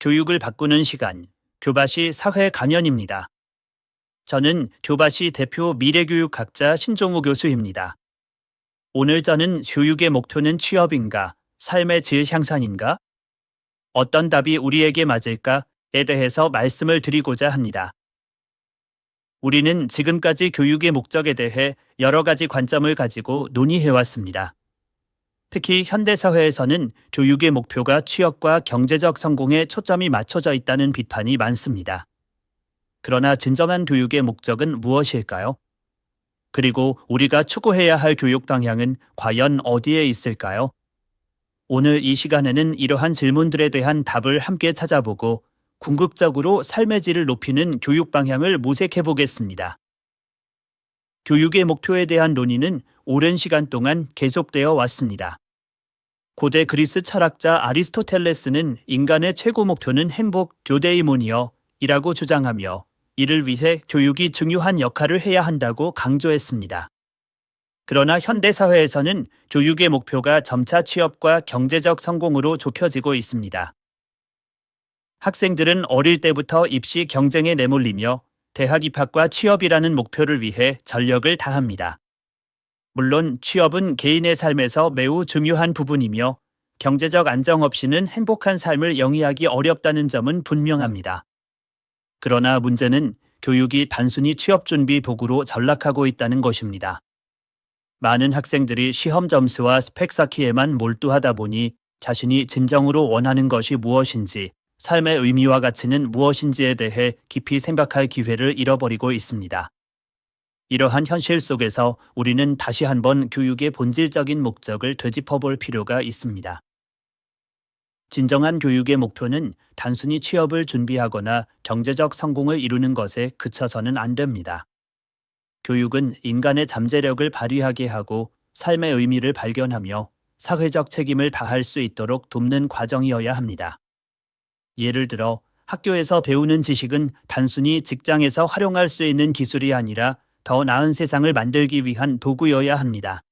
교육을 바꾸는 시간, 교바시 사회 강연입니다. 저는 교바시 대표 미래교육학자 신종우 교수입니다. 오늘 저는 교육의 목표는 취업인가, 삶의 질 향상인가? 어떤 답이 우리에게 맞을까에 대해서 말씀을 드리고자 합니다. 우리는 지금까지 교육의 목적에 대해 여러 가지 관점을 가지고 논의해왔습니다. 특히 현대사회에서는 교육의 목표가 취업과 경제적 성공에 초점이 맞춰져 있다는 비판이 많습니다. 그러나 진정한 교육의 목적은 무엇일까요? 그리고 우리가 추구해야 할 교육 방향은 과연 어디에 있을까요? 오늘 이 시간에는 이러한 질문들에 대한 답을 함께 찾아보고 궁극적으로 삶의 질을 높이는 교육 방향을 모색해 보겠습니다. 교육의 목표에 대한 논의는 오랜 시간 동안 계속되어 왔습니다. 고대 그리스 철학자 아리스토텔레스는 인간의 최고 목표는 행복, 교데이모니어 이라고 주장하며 이를 위해 교육이 중요한 역할을 해야 한다고 강조했습니다. 그러나 현대사회에서는 교육의 목표가 점차 취업과 경제적 성공으로 좁혀지고 있습니다. 학생들은 어릴 때부터 입시 경쟁에 내몰리며 대학 입학과 취업이라는 목표를 위해 전력을 다합니다. 물론 취업은 개인의 삶에서 매우 중요한 부분이며 경제적 안정 없이는 행복한 삶을 영위하기 어렵다는 점은 분명합니다. 그러나 문제는 교육이 단순히 취업 준비 도구로 전락하고 있다는 것입니다. 많은 학생들이 시험 점수와 스펙 쌓기에만 몰두하다 보니 자신이 진정으로 원하는 것이 무엇인지 삶의 의미와 가치는 무엇인지에 대해 깊이 생각할 기회를 잃어버리고 있습니다. 이러한 현실 속에서 우리는 다시 한번 교육의 본질적인 목적을 되짚어 볼 필요가 있습니다. 진정한 교육의 목표는 단순히 취업을 준비하거나 경제적 성공을 이루는 것에 그쳐서는 안 됩니다. 교육은 인간의 잠재력을 발휘하게 하고 삶의 의미를 발견하며 사회적 책임을 다할 수 있도록 돕는 과정이어야 합니다. 예를 들어 학교에서 배우는 지식은 단순히 직장에서 활용할 수 있는 기술이 아니라 더 나은 세상을 만들기 위한 도구여야 합니다.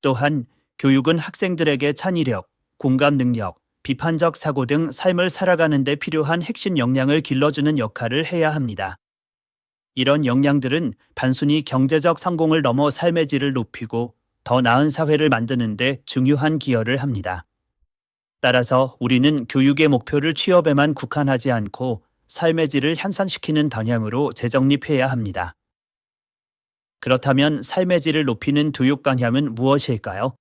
또한 교육은 학생들에게 창의력, 공감 능력, 비판적 사고 등 삶을 살아가는 데 필요한 핵심 역량을 길러주는 역할을 해야 합니다. 이런 역량들은 단순히 경제적 성공을 넘어 삶의 질을 높이고 더 나은 사회를 만드는 데 중요한 기여를 합니다. 따라서 우리는 교육의 목표를 취업에만 국한하지 않고 삶의 질을 향상시키는 방향으로 재정립해야 합니다. 그렇다면 삶의 질을 높이는 교육 방향은 무엇일까요?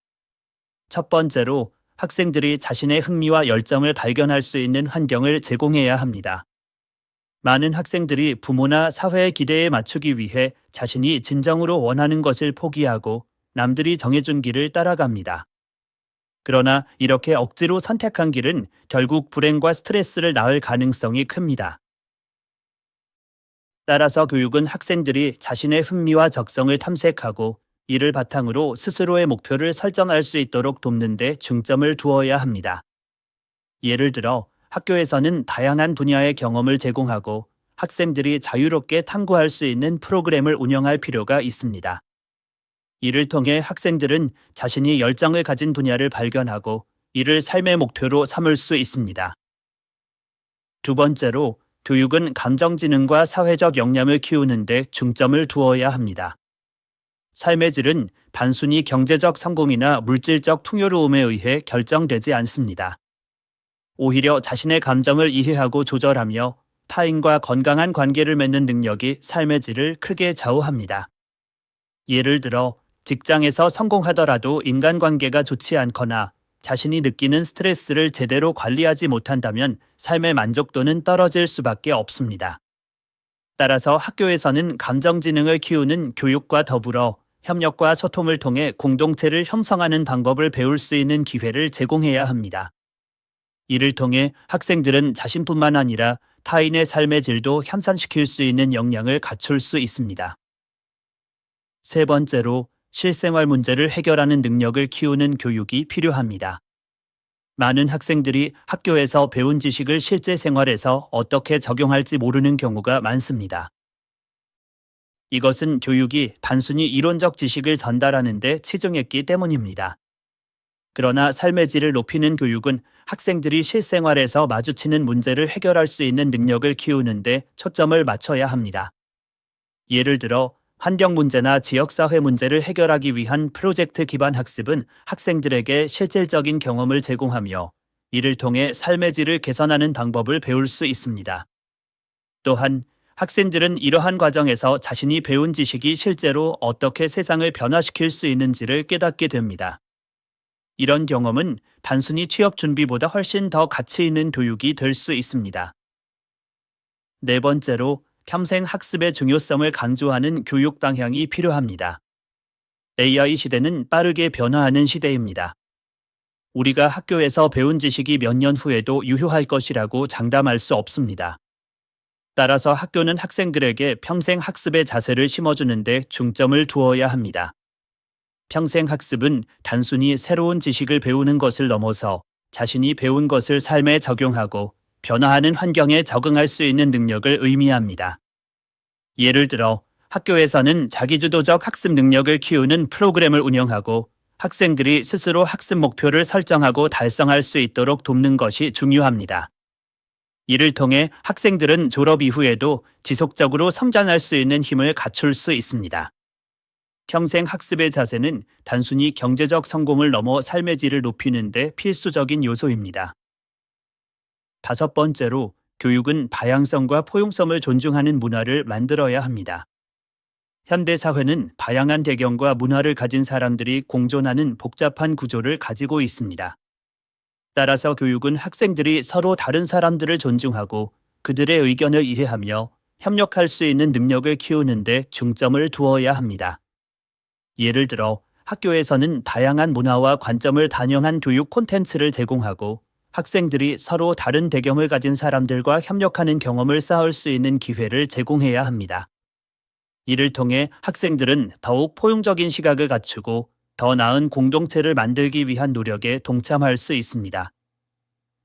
첫 번째로 학생들이 자신의 흥미와 열정을 발견할 수 있는 환경을 제공해야 합니다. 많은 학생들이 부모나 사회의 기대에 맞추기 위해 자신이 진정으로 원하는 것을 포기하고 남들이 정해준 길을 따라갑니다. 그러나 이렇게 억지로 선택한 길은 결국 불행과 스트레스를 낳을 가능성이 큽니다. 따라서 교육은 학생들이 자신의 흥미와 적성을 탐색하고 이를 바탕으로 스스로의 목표를 설정할 수 있도록 돕는 데 중점을 두어야 합니다. 예를 들어 학교에서는 다양한 분야의 경험을 제공하고 학생들이 자유롭게 탐구할 수 있는 프로그램을 운영할 필요가 있습니다. 이를 통해 학생들은 자신이 열정을 가진 분야를 발견하고 이를 삶의 목표로 삼을 수 있습니다. 두 번째로 교육은 감정지능과 사회적 역량을 키우는 데 중점을 두어야 합니다. 삶의 질은 단순히 경제적 성공이나 물질적 풍요로움에 의해 결정되지 않습니다. 오히려 자신의 감정을 이해하고 조절하며 타인과 건강한 관계를 맺는 능력이 삶의 질을 크게 좌우합니다. 예를 들어 직장에서 성공하더라도 인간관계가 좋지 않거나 자신이 느끼는 스트레스를 제대로 관리하지 못한다면 삶의 만족도는 떨어질 수밖에 없습니다. 따라서 학교에서는 감정지능을 키우는 교육과 더불어 협력과 소통을 통해 공동체를 형성하는 방법을 배울 수 있는 기회를 제공해야 합니다. 이를 통해 학생들은 자신뿐만 아니라 타인의 삶의 질도 향상시킬 수 있는 역량을 갖출 수 있습니다. 세 번째로 실생활 문제를 해결하는 능력을 키우는 교육이 필요합니다. 많은 학생들이 학교에서 배운 지식을 실제 생활에서 어떻게 적용할지 모르는 경우가 많습니다. 이것은 교육이 단순히 이론적 지식을 전달하는 데 치중했기 때문입니다. 그러나 삶의 질을 높이는 교육은 학생들이 실생활에서 마주치는 문제를 해결할 수 있는 능력을 키우는데 초점을 맞춰야 합니다. 예를 들어 환경 문제나 지역사회 문제를 해결하기 위한 프로젝트 기반 학습은 학생들에게 실질적인 경험을 제공하며 이를 통해 삶의 질을 개선하는 방법을 배울 수 있습니다. 또한 학생들은 이러한 과정에서 자신이 배운 지식이 실제로 어떻게 세상을 변화시킬 수 있는지를 깨닫게 됩니다. 이런 경험은 단순히 취업 준비보다 훨씬 더 가치 있는 교육이 될 수 있습니다. 네 번째로 평생 학습의 중요성을 강조하는 교육 방향이 필요합니다. AI 시대는 빠르게 변화하는 시대입니다. 우리가 학교에서 배운 지식이 몇 년 후에도 유효할 것이라고 장담할 수 없습니다. 따라서 학교는 학생들에게 평생 학습의 자세를 심어주는데 중점을 두어야 합니다. 평생 학습은 단순히 새로운 지식을 배우는 것을 넘어서 자신이 배운 것을 삶에 적용하고 변화하는 환경에 적응할 수 있는 능력을 의미합니다. 예를 들어 학교에서는 자기주도적 학습 능력을 키우는 프로그램을 운영하고 학생들이 스스로 학습 목표를 설정하고 달성할 수 있도록 돕는 것이 중요합니다. 이를 통해 학생들은 졸업 이후에도 지속적으로 성장할 수 있는 힘을 갖출 수 있습니다. 평생 학습의 자세는 단순히 경제적 성공을 넘어 삶의 질을 높이는 데 필수적인 요소입니다. 다섯 번째로 교육은 다양성과 포용성을 존중하는 문화를 만들어야 합니다. 현대 사회는 다양한 배경과 문화를 가진 사람들이 공존하는 복잡한 구조를 가지고 있습니다. 따라서 교육은 학생들이 서로 다른 사람들을 존중하고 그들의 의견을 이해하며 협력할 수 있는 능력을 키우는데 중점을 두어야 합니다. 예를 들어 학교에서는 다양한 문화와 관점을 단영한 교육 콘텐츠를 제공하고 학생들이 서로 다른 배경을 가진 사람들과 협력하는 경험을 쌓을 수 있는 기회를 제공해야 합니다. 이를 통해 학생들은 더욱 포용적인 시각을 갖추고 더 나은 공동체를 만들기 위한 노력에 동참할 수 있습니다.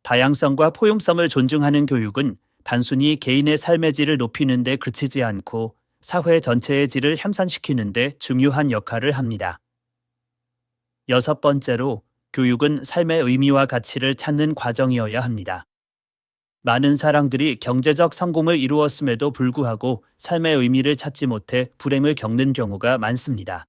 다양성과 포용성을 존중하는 교육은 단순히 개인의 삶의 질을 높이는 데 그치지 않고 사회 전체의 질을 향상시키는 데 중요한 역할을 합니다. 여섯 번째로 교육은 삶의 의미와 가치를 찾는 과정이어야 합니다. 많은 사람들이 경제적 성공을 이루었음에도 불구하고 삶의 의미를 찾지 못해 불행을 겪는 경우가 많습니다.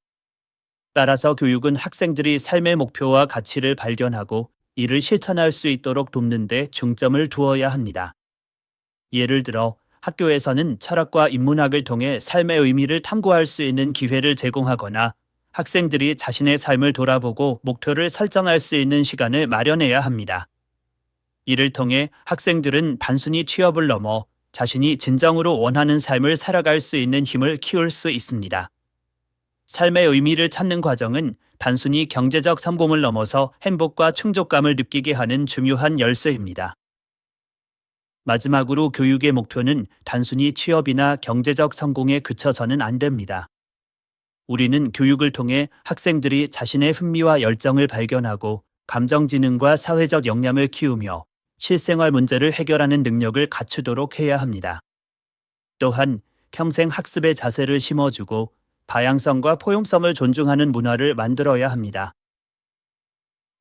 따라서 교육은 학생들이 삶의 목표와 가치를 발견하고 이를 실천할 수 있도록 돕는 데 중점을 두어야 합니다. 예를 들어 학교에서는 철학과 인문학을 통해 삶의 의미를 탐구할 수 있는 기회를 제공하거나 학생들이 자신의 삶을 돌아보고 목표를 설정할 수 있는 시간을 마련해야 합니다. 이를 통해 학생들은 단순히 취업을 넘어 자신이 진정으로 원하는 삶을 살아갈 수 있는 힘을 키울 수 있습니다. 삶의 의미를 찾는 과정은 단순히 경제적 성공을 넘어서 행복과 충족감을 느끼게 하는 중요한 열쇠입니다. 마지막으로 교육의 목표는 단순히 취업이나 경제적 성공에 그쳐서는 안 됩니다. 우리는 교육을 통해 학생들이 자신의 흥미와 열정을 발견하고 감정지능과 사회적 역량을 키우며 실생활 문제를 해결하는 능력을 갖추도록 해야 합니다. 또한 평생 학습의 자세를 심어주고 다양성과 포용성을 존중하는 문화를 만들어야 합니다.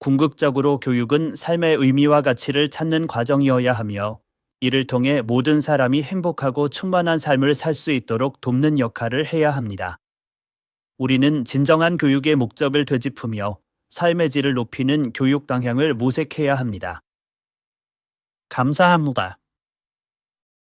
궁극적으로 교육은 삶의 의미와 가치를 찾는 과정이어야 하며 이를 통해 모든 사람이 행복하고 충만한 삶을 살 수 있도록 돕는 역할을 해야 합니다. 우리는 진정한 교육의 목적을 되짚으며 삶의 질을 높이는 교육 방향을 모색해야 합니다. 감사합니다.